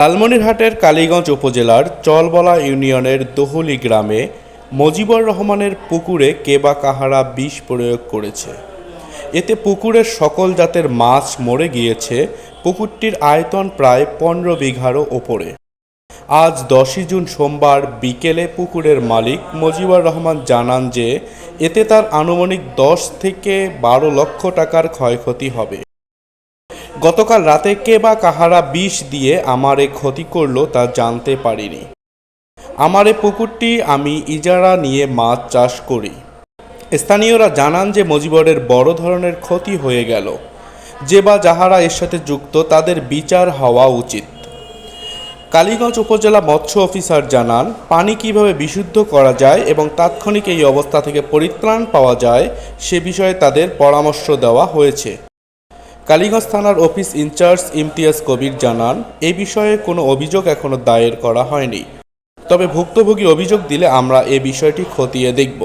লালমনিরহাটের কালীগঞ্জ উপজেলার চলবলা ইউনিয়নের দোহলি গ্রামে মজিবর রহমানের পুকুরে কেবা কাহারা বিষ প্রয়োগ করেছে। এতে পুকুরের সকল জাতের মাছ মরে গিয়েছে। পুকুরটির আয়তন প্রায় পনেরো বিঘারও ওপরে। আজ দশই জুন সোমবার বিকেলে পুকুরের মালিক মজিবর রহমান জানান যে, এতে তার আনুমানিক দশ থেকে বারো লক্ষ টাকার ক্ষয়ক্ষতি হবে। গতকাল রাতে কে বা কাহারা বিষ দিয়ে আমারে ক্ষতি করল তা জানতে পারিনি। আমার এ পুকুরটি আমি ইজারা নিয়ে মাছ চাষ করি। স্থানীয়রা জানান যে মজিবরের বড় ধরনের ক্ষতি হয়ে গেল। যে বা যাহারা এর সাথে যুক্ত তাদের বিচার হওয়া উচিত। কালীগঞ্জ উপজেলা মৎস্য অফিসার জানান, পানি কীভাবে বিশুদ্ধ করা যায় এবং তাৎক্ষণিক এই অবস্থা থেকে পরিত্রাণ পাওয়া যায় সে বিষয়ে তাদের পরামর্শ দেওয়া হয়েছে। কালীগঞ্জ থানার অফিস ইনচার্জ ইমতিয়াজ কবির জানান, এ বিষয়ে কোনো অভিযোগ এখনও দায়ের করা হয়নি। তবে ভুক্তভোগী অভিযোগ দিলে আমরা এ বিষয়টি খতিয়ে দেখব।